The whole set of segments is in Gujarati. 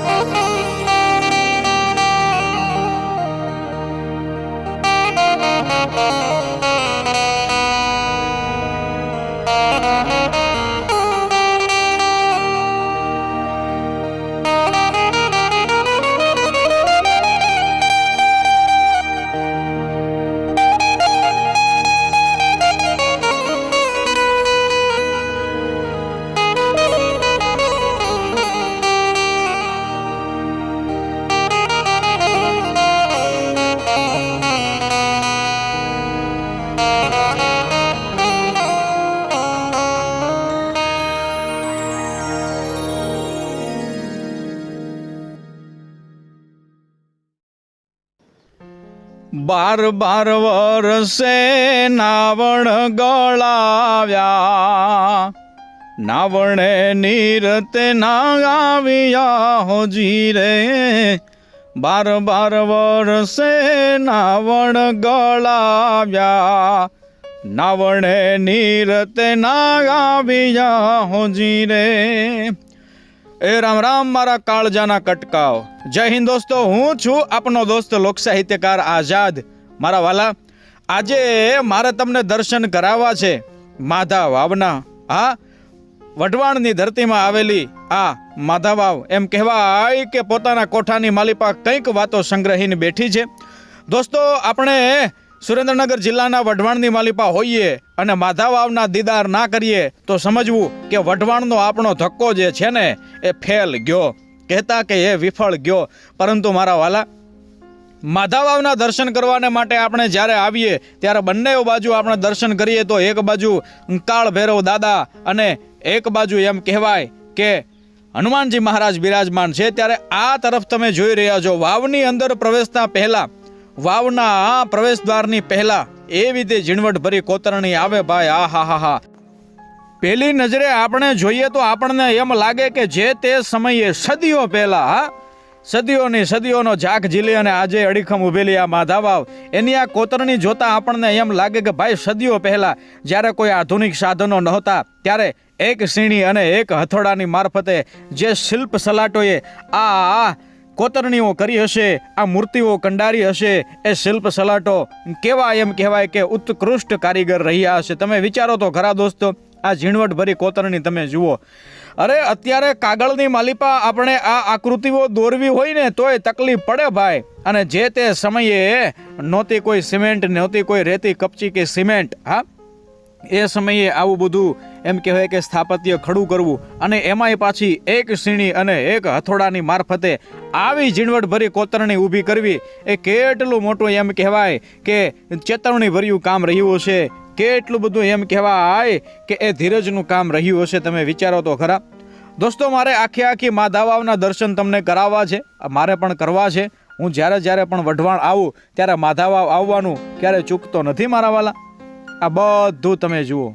Música બાર બાર વરસે નાવણ ગળાવ્યા. નાવણે નીરતે ના આવ્યા હોજી રે બાર બાર વરસે નાવણ ગળાવ્યા. નાવણે નીરતે ના આવ્યા હોજી રે એ રામ રામ, મારા કાળજાના કટકાવ જય હિન્દ દોસ્તો, હું છું આપનો દોસ્ત લોક સાહિત્યકાર આઝાદ. મારા વાલા, આજે મારે તમને દર્શન કરાવવા છે. માધા વાવના. હા, વઢવાણની ધરતીમાં આવેલી આ માધા વાવ, એમ કહેવાય કે પોતાના કોઠાની માલિપા કંઈક વાતો સંગ્રહીને બેઠી છે. દોસ્તો, આપણે સુરેન્દ્રનગર જિલ્લાના વઢવાણની માલિપા હોઈએ અને માધા વાવના દીદાર ના કરીએ, તો સમજવું કે વઢવાણનો આપણો ધક્કો જે છે ને, એ ફેલ ગયો. કહેતા કે એ વિફળ ગયો. પરંતુ મારા વાલા, માધાવાવના દર્શન કરવાને માટે આપણે જ્યારે આવીએ, ત્યારે બંને બાજુ આપણે દર્શન કરીએ, તો એક બાજુ કાળ ભૈરવ દાદા અને એક બાજુ એમ કહેવાય કે હનુમાનજી મહારાજ બિરાજમાન છે. ત્યારે આ તરફ તમે જોઈ રહ્યા છો, વાવની અંદર પ્રવેશતા પહેલા વાવના આ પ્રવેશ દ્વારની પહેલા એવી રીતે ઝીણવટ ભરી કોતરણી આવે ભાઈ, આ હા હા હા. પહેલી નજરે આપણે જોઈએ તો આપણને એમ લાગે કે જે તે સમયે સદીઓ પહેલા, હા, સદીઓની સદીઓનો ઝાક ઝીલી અને આજે અડીખમ ઉભેલી આ માધાવાવ, એની આ કોતરણી જોતા આપણને એમ લાગે કે ભાઈ, સદીઓ પહેલા જ્યારે કોઈ આધુનિક સાધનો નહોતા, ત્યારે એક સીણી અને એક હથોડાની મારફતે જે શિલ્પ સલાટોએ આ આ કોતરણીઓ કરી હશે, આ મૂર્તિઓ કંડારી હશે, એ શિલ્પ સલાટો કેવા એમ કહેવાય કે ઉત્કૃષ્ટ કારીગર રહ્યા હશે. તમે વિચારો તો ખરા દોસ્તો, આ ઝીણવટ ભરી કોતરણી તમે જુઓ. અરે, અત્યારે કાગળની માલિપા આપણે આ આકૃતિઓ દોરવી હોય ને, તોય તકલીફ પડે ભાઈ. અને જે તે સમયે નહોતી કોઈ સિમેન્ટ, નહોતી કોઈ રેતી કપચી કે સિમેન્ટ, હા? એ સમયે આવું બધું એમ કહેવાય કે સ્થાપત્ય ખડું કરવું અને એમાંય પાછી એક સીણી અને એક હથોડાની મારફતે આવી ઝીણવટભરી કોતરણી ઊભી કરવી એ કેટલું મોટું એમ કહેવાય કે ચેતવણી ભર્યું કામ રહ્યું હશે. કેટલું બધું એમ કહેવાય કે એ ધીરજનું કામ રહ્યું હશે તમે વિચારો તો ખરા. દોસ્તો, મારે આખી આખી માધાવાવના દર્શન તમને કરાવવા છે. મારે પણ કરવા છે. હું જ્યારે જ્યારે પણ વઢવાણ આવું, ત્યારે માધાવાવ આવવાનું ક્યારે ચૂકતો નથી મારા વાલા. આ બધું તમે જુઓ.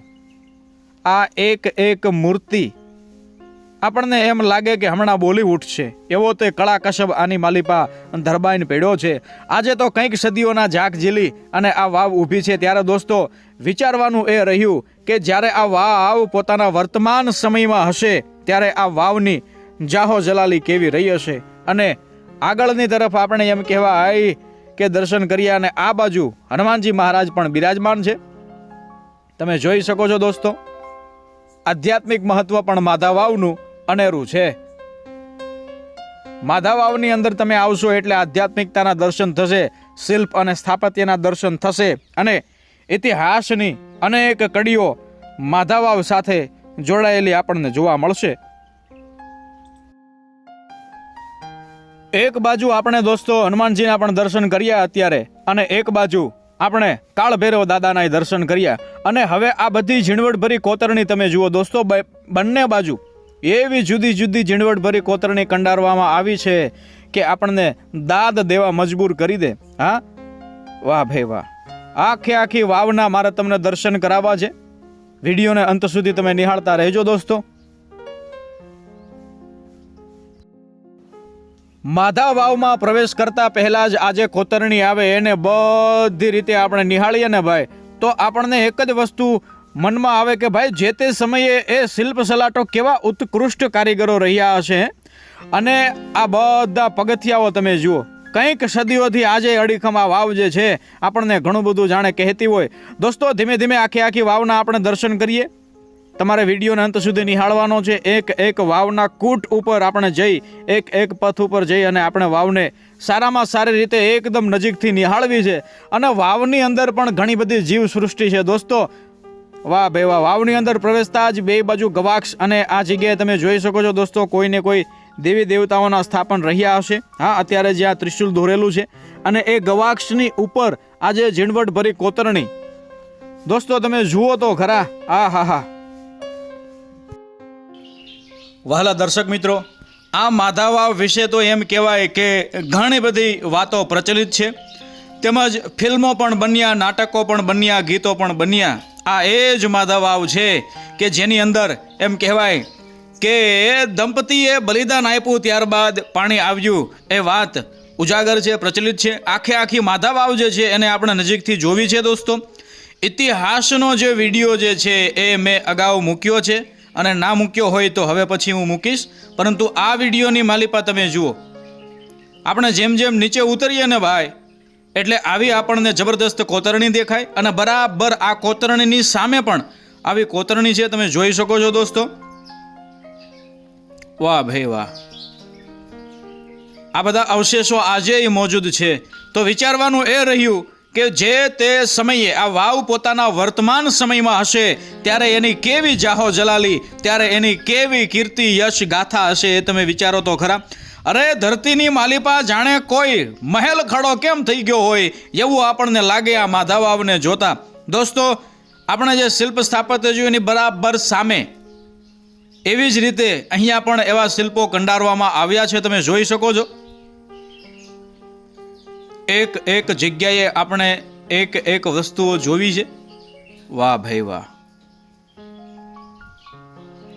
આ એક એક મૂર્તિ. આપણને એમ લાગે કે હમણાં બોલી ઉઠશે એવો તે કળા કશબ આની માલિપા ધરબાઈને પડ્યો છે. આજે તો કંઈક સદીઓના ઝાક ઝીલી અને આ વાવ ઊભી છે. ત્યારે દોસ્તો, વિચારવાનું એ રહ્યું કે જ્યારે આ વાવ પોતાના વર્તમાન સમયમાં હશે, ત્યારે આ વાવની જાહો જલાલી કેવી રહી હશે? અને આગળની તરફ આપણે એમ કહેવાય કે દર્શન કર્યા અને આ બાજુ હનુમાનજી મહારાજ પણ બિરાજમાન છે. તમે જોઈ શકો છો દોસ્તો, આધ્યાત્મિક મહત્વ પણ માધાવાવનું અનેરું છે. માધાવાવની અંદર તમે આવશો એટલે આધ્યાત્મિકતાના દર્શન થશે, શિલ્પ અને સ્થાપત્યના દર્શન થશે અને ઇતિહાસની અનેક કડીઓ માધાવાવ સાથે જોડાયેલી આપણને જોવા મળશે. એક બાજુ આપણે દોસ્તો હનુમાનજીના પણ દર્શન કર્યા અત્યારે અને એક બાજુ આપણે કાળભૈરવ દાદાના દર્શન કર્યા અને હવે આ બધી ઝીણવટભરી કોતરણી તમે જુઓ દોસ્તો બંને બાજુ એવી જુદી જુદી ઝીણવટભરી કોતરણી કંડારવામાં આવી છે કે આપણને દાદ દેવા મજબૂર કરી દે. હા? વાહ ભાઈ વાહ. આખે આખી વાવના મારે તમને દર્શન કરાવવા છે. વિડીયોને અંત સુધી તમે નિહાળતા રહેજો દોસ્તો. માધા વાવમાં પ્રવેશ કરતા પહેલાં જ આજે કોતરણી આવે એને બધી રીતે આપણે નિહાળીએ ને ભાઈ. તો આપણને એક જ વસ્તુ મનમાં આવે કે ભાઈ, જે તે સમયે એ શિલ્પ સલાટો કેવા ઉત્કૃષ્ટ કારીગરો રહ્યા હશે. અને આ બધા પગથિયાઓ તમે જુઓ. કંઈક સદીઓથી આજે અડીખમ વાવ જે છે, આપણને ઘણું બધું જાણે કહેતી હોય. દોસ્તો, ધીમે ધીમે આખી આખી વાવના આપણે દર્શન કરીએ. તમારે વિડીયોને અંત સુધી નિહાળવાનો છે. એક એક વાવના કૂટ ઉપર આપણે જઈ, એક એક પથ ઉપર જઈ અને આપણે વાવને સારામાં સારી રીતે એકદમ નજીકથી નિહાળવી છે. અને વાવની અંદર પણ ઘણી બધી જીવ સૃષ્ટિ છે. દોસ્તો, વાહ ભાઈ વાહ. વાવની અંદર પ્રવેશતા જ બે બાજુ ગવાક્ષ અને આ જગ્યાએ તમે જોઈ શકો છો દોસ્તો, કોઈને કોઈ દેવી દેવતાઓના સ્થાપન રહ્યા હશે. હા, અત્યારે જે આ ત્રિશુલ દોરેલું છે. અને એ ગવાક્ષની ઉપર આજે ઝીણવટભરી કોતરણી. દોસ્તો, તમે જુઓ તો ખરા. આ હા હા વહાલા દર્શક મિત્રો, આ માધાવાવ વિશે તો એમ કહેવાય કે ઘણી બધી વાતો પ્રચલિત છે. તેમજ ફિલ્મો પણ બન્યા, નાટકો પણ બન્યા, ગીતો પણ બન્યા. આ એ જ માધાવાવ છે કે જેની અંદર એમ કહેવાય કે દંપતીએ બલિદાન આપ્યું ત્યારબાદ પાણી આવ્યું. એ વાત ઉજાગર છે, પ્રચલિત છે. આખે આખી માધાવાવ જે છે એને આપણે નજીકથી જોવી છે દોસ્તો. ઇતિહાસનો જે વીડિયો જે છે એ મેં અગાઉ મૂક્યો છે. અને ના મૂક્યો હોય તો હવે પછી હું મૂકીશ. પરંતુ આ વિડીયોની માલિપા તમે જુઓ. આપણે જેમ જેમ નીચે ઉતરીએ ને ભાઈ, એટલે આવી આપણને જબરદસ્ત કોતરણી દેખાય અને બરાબર આ કોતરણીની સામે પણ આવી કોતરણી છે તમે જોઈ શકો છો દોસ્તો. વાહ ભાઈ વાહ. આ બધા અવશેષો આજે મોજૂદ છે. તો વિચારવાનું એ રહ્યું કે જે તે સમયે આ વાવ પોતાના વર્તમાન સમયમાં હશે, ત્યારે એની કેવી જાહો જલાલી, ત્યારે એની કેવી કીર્તિ યશ ગાથા હશે એ તમે વિચારો તો ખરા. અરે ધરતીની માલિપા જાણે કોઈ મહેલ ખડો કેમ થઈ ગયો હોય, એવું આપણને લાગે આ માધાવાવને જોતા. દોસ્તો, આપણે જે શિલ્પ સ્થાપત્ય જોયું એની બરાબર સામે એવી જ રીતે અહીંયા પણ એવા શિલ્પો કંડારવામાં આવ્યા છે, તમે જોઈ શકો છો. એક એક જગ્યાએ આપણે એક એક વસ્તુઓ જોવી છે? વાહ ભાઈ વાહ.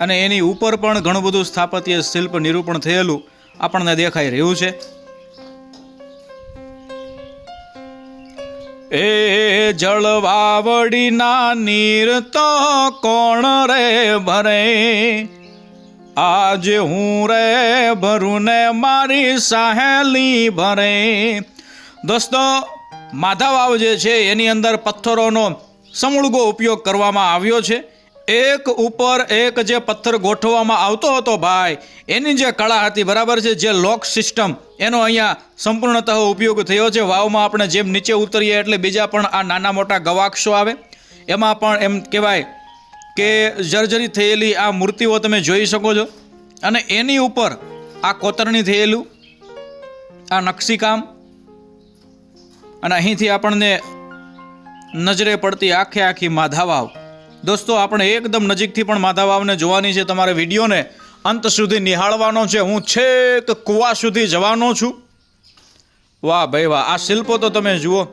અને એની ઉપર પણ ઘણું બધું સ્થાપત્ય, શિલ્પ નિરૂપણ થયેલું આપણને દેખાઈ રહ્યું છે. એ જળવાવડીના નીર તો કોણ રે ભરે? આજે હું રે ભરું ને મારી સહેલી ભરે. દોસ્તો માધાવાવ જે છે એની અંદર પથ્થરોનો સમૂળગો ઉપયોગ કરવામાં આવ્યો છે. એક ઉપર એક જે પથ્થર ગોઠવવામાં આવતો હતો ભાઈ, એની જે કળા હતી, બરાબર છે, જે લોક સિસ્ટમ, એનો અહીંયા સંપૂર્ણતઃ ઉપયોગ થયો છે. વાવમાં આપણે જેમ નીચે ઉતરીએ એટલે બીજા પણ આ નાના મોટા ગવાક્ષો આવે. એમાં પણ એમ કહેવાય કે જર્જરી થયેલી આ મૂર્તિઓ તમે જોઈ શકો છો. અને એની ઉપર આ કોતરણી થયેલું, આ નકશીકામ અને અહીંથી આપણને નજરે પડતી આખે આખી માધાવાવ. દોસ્તો, આપણે એકદમ નજીકથી પણ માધાવાવને જોવાની છે. તમારે વિડીયોને અંત સુધી નિહાળવાનો છે. હું છેક કુવા સુધી જવાનો છું. વાહ ભાઈ વાહ, આ શિલ્પો તો તમે જુઓ.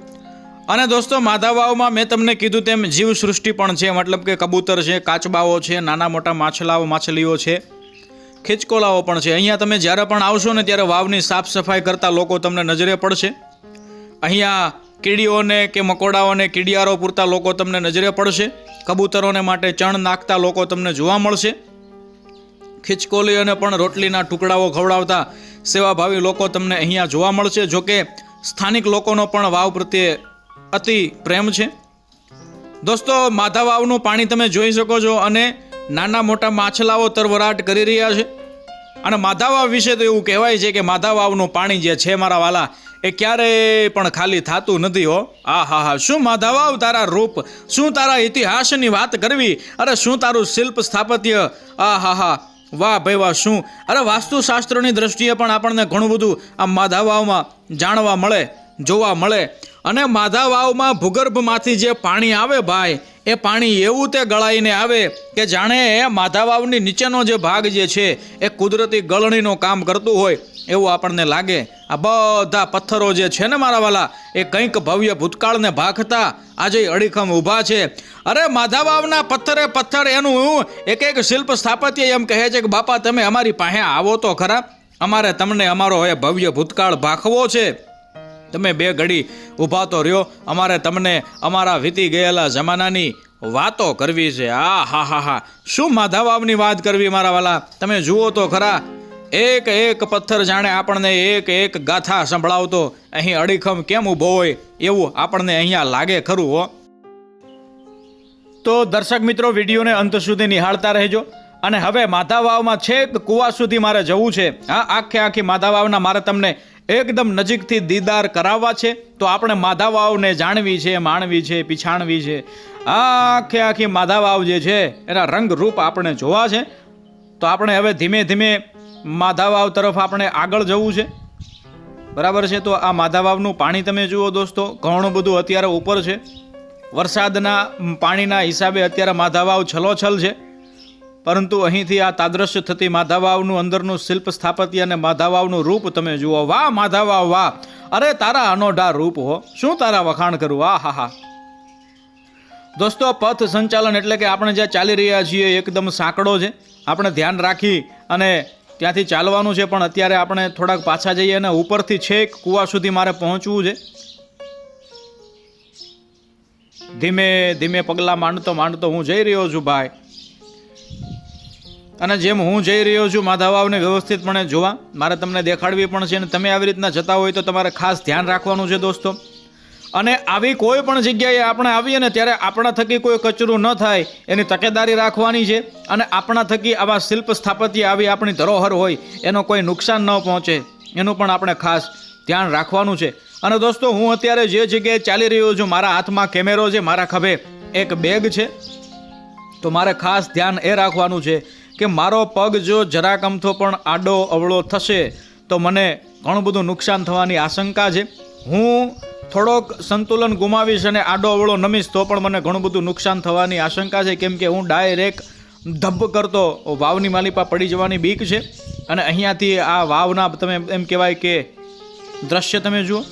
અને દોસ્તો, માધાવાવમાં મેં તમને કીધું તેમ જીવ સૃષ્ટિ પણ છે. મતલબ કે કબૂતર છે, કાચબાઓ છે, નાના મોટા માછલાઓ, માછલીઓ છે, ખેંચકોલાઓ પણ છે. અહીંયા તમે જ્યારે પણ આવશો ને ત્યારે વાવની સાફ સફાઈ કરતા લોકો તમને નજરે પડશે. અહીંયા કીડીઓને કે મકોડાઓને કીડિયારો પૂરતા લોકો તમને નજરે પડશે. કબૂતરોને માટે ચણ નાખતા લોકો તમને જોવા મળશે. ખિચકોલીઓને પણ રોટલીના ટુકડાઓ ખવડાવતા સેવાભાવી લોકો તમને અહીંયા જોવા મળશે જોકે સ્થાનિક લોકોનો પણ વાવ પ્રત્યે અતિ પ્રેમ છે. દોસ્તો, માધા વાવનું પાણી તમે જોઈ શકો છો અને નાના મોટા માછલાઓ તરવરાટ કરી રહ્યા છે. અને માધાવાવ વિશે તો એવું કહેવાય છે કે માધાવાવનું પાણી જે છે મારા વાલા, એ ક્યારેય પણ ખાલી થતું નથી હો. આ, હા હા. શું માધાવાવ તારા રૂપ, શું તારા ઇતિહાસની વાત કરવી? અરે શું તારું શિલ્પ સ્થાપત્ય? આ, હા હા. વાહ ભાઈ, વાહ, શું? અરે વાસ્તુશાસ્ત્રની દ્રષ્ટિએ પણ આપણને ઘણું બધું આ માધાવાવમાં જાણવા મળે, જોવા મળે. અને માધાવાવમાં ભૂગર્ભમાંથી જે પાણી આવે ભાઈ એ પાણી એવું તે ગળાઈને આવે કે જાણે માધાવાવની નીચેનો જે ભાગ જે છે, એ કુદરતી ગળણીનું કામ કરતું હોય એવું આપણને લાગે. આ બધા પથ્થરો જે છે ને મારા વાલા, એ કંઈક ભવ્ય ભૂતકાળને ભાખતા આજે અડીખમ ઊભા છે. અરે માધાવાવના પથ્થરે પથ્થર એનું એક એક શિલ્પ સ્થાપત્ય એમ કહે છે કે, બાપા, તમે અમારી પાસે આવો તો ખરા. અમારે તમને અમારો એ ભવ્ય ભૂતકાળ ભાખવો છે. તમે બે ઘડી ઊભા તો રહ્યો. અમારે તમને અમારા વીતી ગયેલા જમાનાની વાતો કરવી છે. આ હા હા હા. શું માધા વાવની વાત કરવી મારા વાલા? તમે જુઓ તો ખરા. એક એક પથ્થર જાણે આપણને એક એક ગાથા સંભળાવતો. અહીં અડીખમ કેમ ઊભો હોય એવું આપણને અહીંયા લાગે ખરું, હો. તો દર્શક મિત્રો, વિડીયોને અંત સુધી નિહાળતા રહેજો. અને હવે માધાવાવમાં છેક કુવા સુધી મારે જવું છે. હા, આખે આખી માધા વાવના મારે તમને એકદમ નજીકથી દીદાર કરાવવા છે. તો આપણે માધાવાવને જાણવી છે, માણવી છે, પીછાણવી છે. આખે આખી માધાવાવ જે છે, એના રંગ રૂપ આપણે જોવા છે. તો આપણે હવે ધીમે ધીમે માધા વાવ તરફ આપણે આગળ જવું છે. બરાબર છે? તો આ માધા વાવનું પાણી તમે જુઓ દોસ્તો, ઘણું બધું અત્યારે ઉપર છે. વરસાદના પાણીના હિસાબે અત્યારે માધાવાવ છલોછલ છે. પરંતુ અહીંથી આ તાદ્રશ્ય થતી માધાવાવનું અંદરનું શિલ્પ સ્થાપત્ય અને માધાવાવનું રૂપ તમે જુઓ. વાહ માધાવાવ વાહ. અરે, તારા અનોઢા રૂપ હો. શું તારા વખાણ કરું? વાહ હા હા. દોસ્તો, પથ સંચાલન એટલે કે આપણે જ્યાં ચાલી રહ્યા છીએ એકદમ સાંકડો છે. આપણે ધ્યાન રાખી અને ત્યાંથી ચાલવાનું છે, પણ અત્યારે આપણે થોડાક પાછા જઈએ અને ઉપરથી છેક કૂવા સુધી મારે પહોંચવું છે. ધીમે ધીમે પગલાં માંડતો માંડતો હું જઈ રહ્યો છું, ભાઈ. અને જેમ હું જઈ રહ્યો છું માધાવાવને વ્યવસ્થિતપણે જોવા. મારે તમને દેખાડવી પણ છે અને તમે આવી રીતના જતા હોય તો તમારે ખાસ ધ્યાન રાખવાનું છે દોસ્તો. અને આવી કોઈ પણ જગ્યાએ આપણે આવીએ ને ત્યારે આપણા થકી કોઈ કચરું ન થાય, એની તકેદારી રાખવાની છે. અને આપણા થકી આવા શિલ્પ સ્થાપત્ય આવી આપણી ધરોહર હોય, એનો કોઈ નુકસાન ન પહોંચે. એનું પણ આપણે ખાસ ધ્યાન રાખવાનું છે. અને દોસ્તો, હું અત્યારે જે જગ્યાએ ચાલી રહ્યો છું, મારા હાથમાં કેમેરો છે, મારા ખભે એક બેગ છે. તો મારે ખાસ ધ્યાન એ રાખવાનું છે કે મારો પગ જો જરાક અમથો પણ આડો અવળો થશે, તો મને ઘણું બધું નુકસાન થવાની આશંકા છે. હું થોડોક સંતુલન ગુમાવીશ અને આડો અવળો નમીશ, તો પણ મને ઘણું બધું નુકસાન થવાની આશંકા છે. કેમ કે હું ડાયરેક્ટ ધબ્બ કરતો વાવની માલિપા પડી જવાની બીક છે. અને અહીંયાથી આ વાવના તમે એમ કહેવાય કે દ્રશ્ય તમે જુઓ.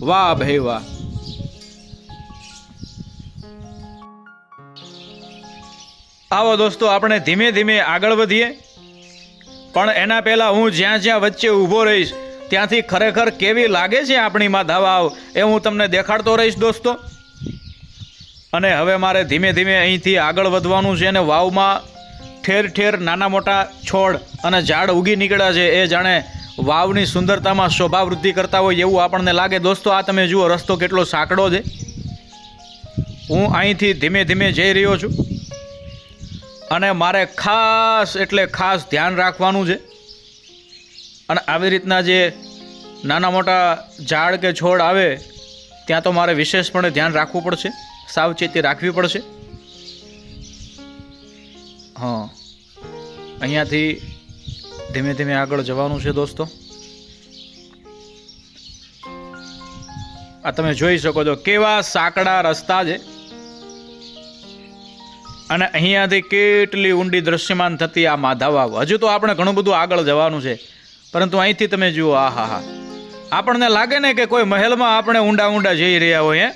વાહ ભાઈ વાહ. આવો દોસ્તો, આપણે ધીમે ધીમે આગળ વધીએ. પણ એના પહેલાં હું જ્યાં જ્યાં વચ્ચે ઊભો રહીશ, ત્યાંથી ખરેખર કેવી લાગે છે આપણી માં ધાવાવ એ હું તમને દેખાડતો રહીશ દોસ્તો. અને હવે મારે ધીમે ધીમે અહીંથી આગળ વધવાનું છે અને વાવમાં ઠેર ઠેર નાના મોટા છોડ અને ઝાડ ઉગી નીકળ્યા છે, એ જાણે વાવની સુંદરતામાં શોભા વૃદ્ધિ કરતા હોય એવું આપણને લાગે. દોસ્તો, આ તમે જુઓ, રસ્તો કેટલો સાંકડો છે. હું અહીંથી ધીમે ધીમે જઈ રહ્યો છું. અને મારે ખાસ એટલે ખાસ ધ્યાન રાખવાનું છે. અને આવી રીતના જે નાના મોટા ઝાડ કે છોડ આવે, ત્યાં તો મારે વિશેષપણે ધ્યાન રાખવું પડશે, સાવચેતી રાખવી પડશે. હા. અહીંયાથી ધીમે ધીમે આગળ જવાનું છે દોસ્તો. આ તમે જોઈ શકો છો કેવા સાંકડા રસ્તા છે. અને અહીંયાથી કેટલી ઊંડી દ્રશ્યમાન થતી આ માધાવાવ હજુ તો આપણે ઘણું બધું આગળ જવાનું છે, પરંતુ અહીંથી તમે જુઓ આ હા. હા આપણને લાગે ને કે કોઈ મહેલમાં આપણે ઊંડા ઊંડા જઈ રહ્યા હોય હે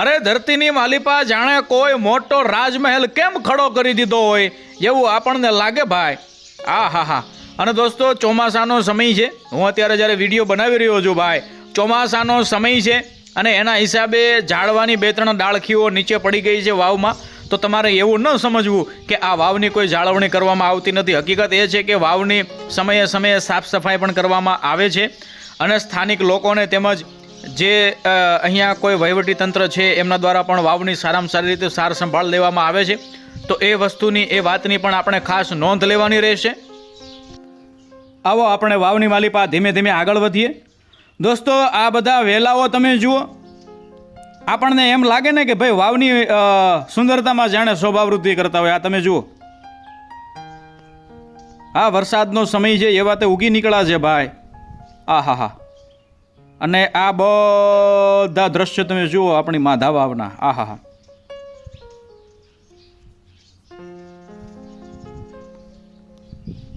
અરે ધરતીની માલિપા જાણે કોઈ મોટો રાજમહેલ કેમ ખડો કરી દીધો હોય એવું આપણને લાગે ભાઈ. આ હા. હા અને દોસ્તો, ચોમાસાનો સમય છે. હું અત્યારે જ્યારે વીડિયો બનાવી રહ્યો છું ભાઈ, ચોમાસાનો સમય છે અને એના હિસાબે ઝાડવાની બે ત્રણ ડાળખીઓ નીચે પડી ગઈ છે વાવમાં. તો તમારે એવું ન સમજવું કે આ વાવની કોઈ જાળવણી કરવામાં આવતી નથી. હકીકત એ છે કે વાવની સમયે સમયે સાફ સફાઈ પણ કરવામાં આવે છે અને સ્થાનિક લોકોને તેમજ જે અહીંયા કોઈ વહીવટી તંત્ર છે એમના દ્વારા પણ વાવની સારામાં સારી રીતે સાર સંભાળ લેવામાં આવે છે. તો એ વસ્તુની, એ વાતની પણ આપણે ખાસ નોંધ લેવાની રહેશે. આવો આપણે વાવની માલિપા ધીમે ધીમે આગળ વધીએ. દોસ્તો, આ બધા વેલાઓ તમે જુઓ. આપણને એમ લાગે ને કે ભાઈ વાવની સુંદરતામાં જાણે શોભાવૃદ્ધિ કરતા હોય. આ તમે જુઓ. આ વરસાદનો સમય છે, એવા તે ઉગી નીકળ્યા છે ભાઈ. આ હા. હા અને આ બધા દ્રશ્યો તમે જુઓ, આપણી માધા વાવના. આ હા હા.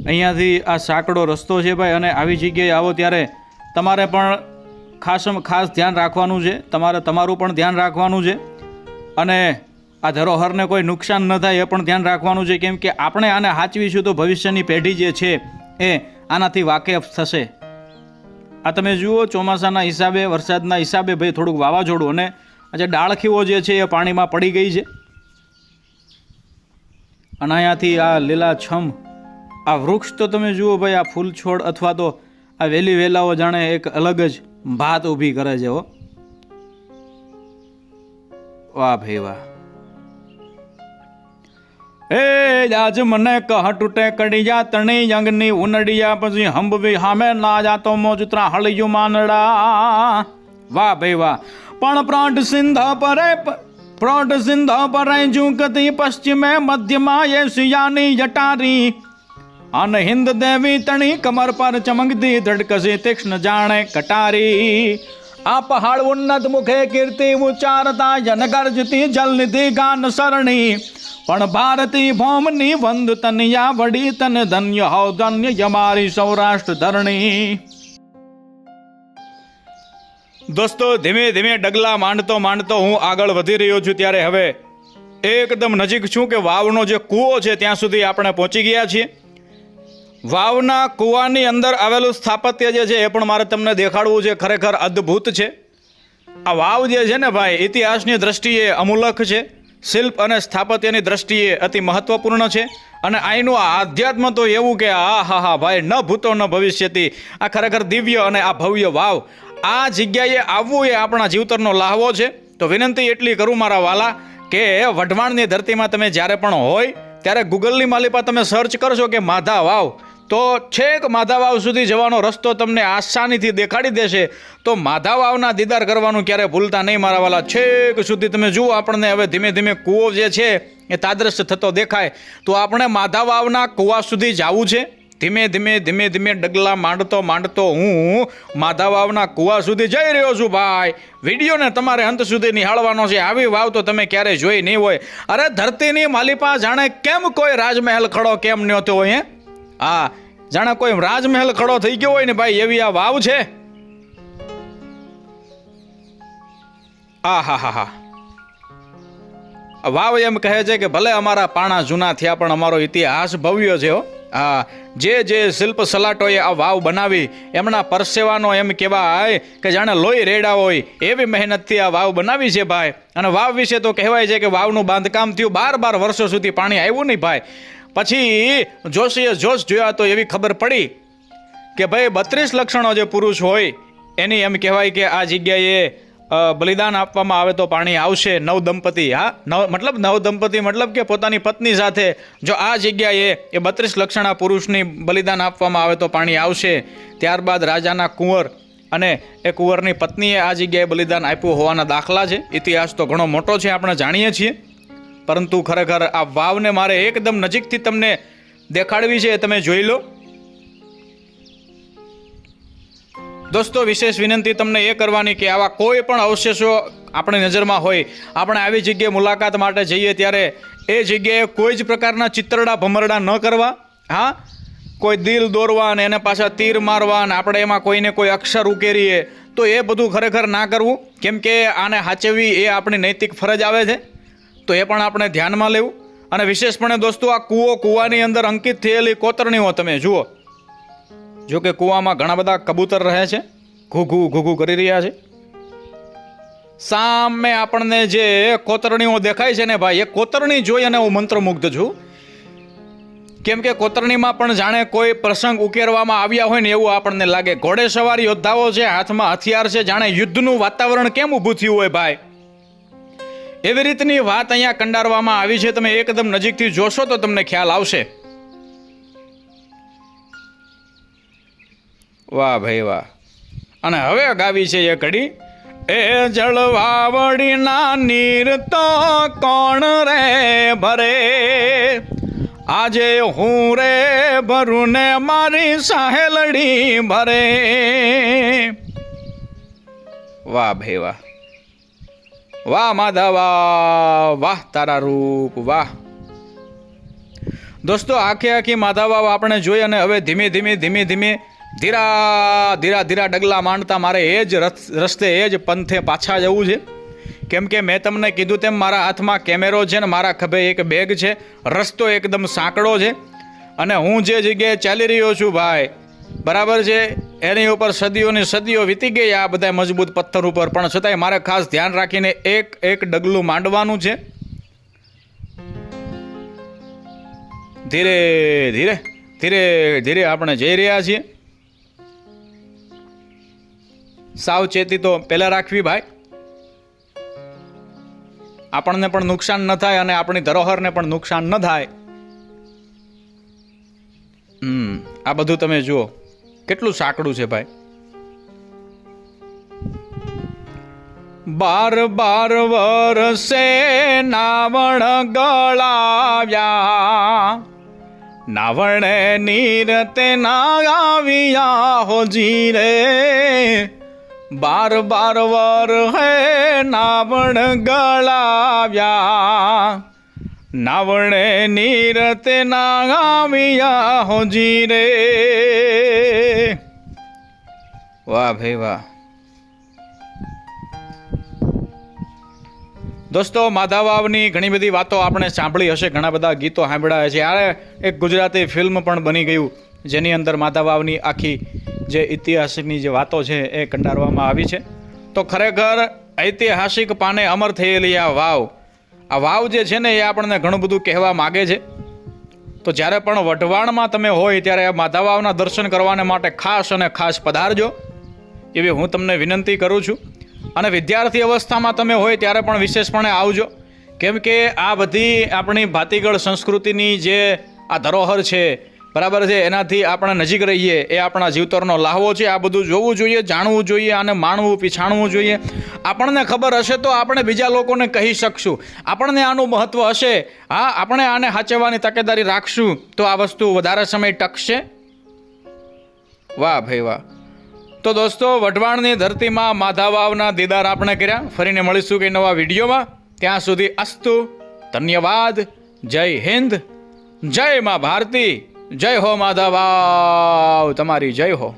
અહીંયાથી આ સાંકડો રસ્તો છે ભાઈ, અને આવી જગ્યાએ આવો ત્યારે તમારે પણ ખાસ ખાસ ધ્યાન રાખવાનું છે. તમારે તમારું પણ ધ્યાન રાખવાનું છે. અને આ ધરોહરને કોઈ નુકસાન ન થાય એ પણ ધ્યાન રાખવાનું છે. કેમ કે આપણે આને સાચવીશું તો ભવિષ્યની પેઢી જે છે એ આનાથી વાકેફ થશે. આ તમે જુઓ ચોમાસાના હિસાબે, વરસાદના હિસાબે ભાઈ થોડુંક વાવાઝોડું અને આજે ડાળખીઓ જે છે એ પાણીમાં પડી ગઈ છે. અને અહીંયાથી આ લીલાછમ આ વૃક્ષ તો તમે જુઓ ભાઈ આ ફૂલ છોડ અથવા તો આ વેલી વેલાઓ જાણે એક અલગ જ ભાત ઊભી કરે છે હો. વાહ ભાઈ વાહ. એ આજ મને કહ તૂટે કડિયા, તણી જંગની ઉનડિયા, પછી હંબવી હામે ના જાતો મોજુતરા હળિયું માનડા વાહ ભાઈ વાહ. પણ પ્રાંત સિંધ પરે પ્રાંત સિંધ પરે ઝુંકતી પશ્ચિમે મધ્યમાં એ સિયાની જટારી. અન હિન્દ દેવી તણી કમર પર ચમકતી ધડકસી તીક્ષ્ણ જાણે કટારી. આ પહાડ ઉન્નત મુખે કીર્તિ ઉચ્ચારતા જન ગર્જતી જલનિધિ ગાન સરણી. પણ ભારતી ભૌમની વંદ તનિયા વડી તન ધન્ય હો ધન્ય યમારી સૌરાષ્ટ્ર ધરણી. દોસ્તો, ધીમે ધીમે ડગલા માંડતો માંડતો હું આગળ વધી રહ્યો છું ત્યારે હવે એકદમ નજીક છું કે વાવનો જે કૂવો છે ત્યાં સુધી આપણે પહોંચી ગયા છીએ. વાવના કૂવાની અંદર આવેલું સ્થાપત્ય જે છે એ પણ મારે તમને દેખાડવું છે, ખરેખર અદ્ભુત છે. આ વાવ જે છે ને ભાઈ, ઇતિહાસની દ્રષ્ટિએ અમૂલક છે, શિલ્પ અને સ્થાપત્યની દ્રષ્ટિએ અતિ મહત્વપૂર્ણ છે. અને અહીંનું આ આધ્યાત્મ તો એવું કે, આ, હા હા, ભાઈ, ન ભૂતો, ન ભવિષ્યથી આ ખરેખર દિવ્ય અને આ ભવ્ય વાવ. આ જગ્યાએ આવવું એ આપણા જીવતરનો લાહવો છે. તો વિનંતી એટલી કરું મારા વાલા કે વઢવાણની ધરતીમાં તમે જ્યારે પણ હોય, ત્યારે ગૂગલની માલિપા તમે સર્ચ કરશો કે માધા વાવ. તો છેક માધાવાવ સુધી જવાનો રસ્તો તમને આસાનીથી દેખાડી દેશે. તો માધાવાવના દીદાર કરવાનું ક્યારે ભૂલતા નહીં મારા વાલા છેક સુધી તમે જુઓ આપણને હવે ધીમે ધીમે કૂવો જે છે એ તાદ્રશ્ય થતો દેખાય. તો આપણે માધા વાવના કૂવા સુધી જવું છે. ધીમે ધીમે ધીમે ધીમે ડગલા માંડતો માંડતો હું માધા વાવના કૂવા સુધી જઈ રહ્યો છું ભાઈ. વિડીયોને તમારે અંત સુધી નિહાળવાનો છે. આવી વાવ તો તમે ક્યારેય જોઈ નહીં હોય. અરે ધરતીની માલિપા જાણે કેમ કોઈ રાજમહેલ ખડો કેમ નહોતો હોય હે જાણે કોઈ રાજમહેલ ખડો થઈ ગયો હોય ને ભાઈ, એવી આ વાવ છે? આ હા હા. હા વાવ એમ કહે છે કે ભલે અમારા પાણા જૂના થયા, પણ અમારો ઇતિહાસ ભવ્ય છે હો. હા જે જે શિલ્પ સલાટોએ આ વાવ બનાવી, એમના પરસેવાનો એમ કહેવાય કે જાણે લોહી રેડા હોય, એવી મહેનતથી આ વાવ બનાવી છે ભાઈ. અને વાવ વિશે તો કહેવાય છે કે વાવનું બાંધકામ થયું બાર બાર વર્ષો સુધી પાણી આવ્યું નહીં ભાઈ. પછી જોશીએ જોશ જોયા તો એવી ખબર પડી કે ભાઈ બત્રીસ લક્ષણો જે પુરુષ હોય, એની એમ કહેવાય કે આ જગ્યાએ બલિદાન આપવામાં આવે તો પાણી આવશે, નવ દંપતી, હા? નવ, મતલબ નવ દંપતી મતલબ કે પોતાની પત્ની સાથે જો આ જગ્યાએ એ બત્રીસ લક્ષણા પુરુષની બલિદાન આપવામાં આવે તો પાણી આવશે, ત્યારબાદ રાજાના કુંવર અને એ કુંવરની પત્નીએ આ જગ્યાએ બલિદાન આપ્યું હોવાના દાખલા છે. ઇતિહાસ તો ઘણો મોટો છે, આપણે જાણીએ છીએ. પરંતુ ખરેખર આ વાવને મારે એકદમ નજીકથી તમને દેખાડવી છે તમે જોઈ લો. દોસ્તો, વિશેષ વિનંતી તમને એ કરવાની કે આવા કોઈ પણ અવશેષો આપણી નજરમાં હોય, આપણે આવી જગ્યાએ મુલાકાત માટે જઈએ ત્યારે એ જગ્યાએ કોઈ જ પ્રકારના ચિત્રડા ભમરડા ન કરવા. હા, કોઈ દિલ દોરવા અને એને પાછા તીર મારવા અને આપણે એમાં કોઈને કોઈ અક્ષર ઉકેરીએ, તો એ બધું ખરેખર ના કરવું. કેમ કે આને હાચવવી એ આપણી નૈતિક ફરજ આવે છે. તો એ પણ આપણે ધ્યાનમાં લેવું. અને વિશેષપણે દોસ્તો, આ કૂવો કૂવાની અંદર અંકિત થયેલી કોતરણીઓ તમે જુઓ. જો કે કૂવામાં ઘણા બધા કબૂતર રહે છે. ઘૂઘુ ઘૂઘુ કરી રહ્યા છે. સામે આપણને જે કોતરણીઓ દેખાય છે ને ભાઈ, એ કોતરણી જોઈ અને હું મંત્રમુગ્ધ છું. કેમ કે કોતરણીમાં પણ જાણે કોઈ પ્રસંગ ઉકેરવામાં આવ્યા હોય ને એવું આપણને લાગે. ઘોડેસવાર યોદ્ધાઓ છે, હાથમાં હથિયાર છે, જાણે યુદ્ધનું વાતાવરણ કેમ ઊભું થયું હોય ભાઈ? એવી રીતની વાત અહીંયા કંડારવામાં આવી છે. તમે એકદમ નજીકથી જોશો તો તમને ખ્યાલ આવશે. વાહ ભાઈ વાહ. અને હવે ગાવી છે એ કડી એ જળવાવડીના નીર તો કોણ રે ભરે? આજે હું રે ભરું ને મારી સાહેલડી ભરે. વાહ ભાઈ વાહ. વાહ માધવા, વાહ તારા રૂપ, વાહ. દોસ્તો, આખે આખી માધાવાવ આપણે જોઈ અને હવે ધીમે ધીમે ધીમે ધીમે, ધીરા ધીરા ધીરા ડગલા માંડતા મારે એ જ રસ- રસ્તે એ જ પંથે પાછા જવું છે. કેમ કે મેં તમને કીધું તેમ મારા હાથમાં કેમેરો છે ને મારા ખભે એક બેગ છે. રસ્તો એકદમ સાંકડો છે. અને હું જે જગ્યાએ ચાલી રહ્યો છું ભાઈ બરાબર છે? એની ઉપર સદીઓની સદીઓ વીતી ગઈ. આ બધા મજબૂત પથ્થર ઉપર. પણ છતાંય મારે ખાસ ધ્યાન રાખીને એક એક ડગલું માંડવાનું છે. ધીરે ધીરે ધીરે ધીરે આપણે જઈ રહ્યા છીએ. સાવચેતી તો પહેલા રાખવી ભાઈ. આપણને પણ નુકસાન ન થાય અને આપણી ધરોહરને પણ નુકસાન ન થાય. હમ, આ બધું તમે જુઓ. કેટલું સાંકડું છે ભાઈ? બાર બાર વરસે નાવણ ગળાવ્યા. નાવણે નીરતે તેના આવ્યા હોજી રે બાર બાર વર હે નાવણ ગળાવ્યા. નાવણે નીરતે નાગામિયા હોજી રે વાહ ભાઈ વાહ. દોસ્તો, માધાવાવની ઘણી બધી વાતો આપણે સાંભળી હશે, ઘણા બધા ગીતો સાંભળ્યા છે. આ એક ગુજરાતી ફિલ્મ પણ બની ગયું, જેની અંદર માધાવાવની આખી જે ઐતિહાસિકની જે વાતો છે એ કંડારવામાં આવી છે. તો ખરેખર ઐતિહાસિક પાને અમર થયેલી આ વાવ. આ વાવ જે છે ને એ આપણને ઘણું બધું કહેવા માગે છે. તો જ્યારે પણ વઢવાણમાં તમે હોય ત્યારે આ માધાવાવના દર્શન કરવાને માટે ખાસ અને ખાસ પધારજો. એવી હું તમને વિનંતી કરું છું. અને વિદ્યાર્થી અવસ્થામાં તમે હોય ત્યારે પણ વિશેષપણે આવજો. કેમ કે આ બધી આપણી ભાતીગળ સંસ્કૃતિની જે આ ધરોહર છે બરાબર છે. એનાથી આપણે નજીક રહીએ, એ આપણા જીવતરનો લાહવો છે. આ બધું જોવું જોઈએ, જાણવું જોઈએ અને માણવું, પીછાણવું જોઈએ. આપણને ખબર હશે તો આપણે બીજા લોકોને કહી શકશું. આપણને આનું મહત્ત્વ હશે. હા, આપણે આને સાચવવાની તકેદારી રાખશું તો આ વસ્તુ વધારે સમય ટકશે. વાહ ભાઈ વાહ. તો દોસ્તો, વઢવાણની ધરતીમાં માધાવાવના દીદાર આપણે કર્યા. ફરીને મળીશું કે નવા વિડીયોમાં. ત્યાં સુધી અસ્તુ, ધન્યવાદ. જય હિન્દ. જય મા ભારતી. જય હો માધવ તમારી જય હો.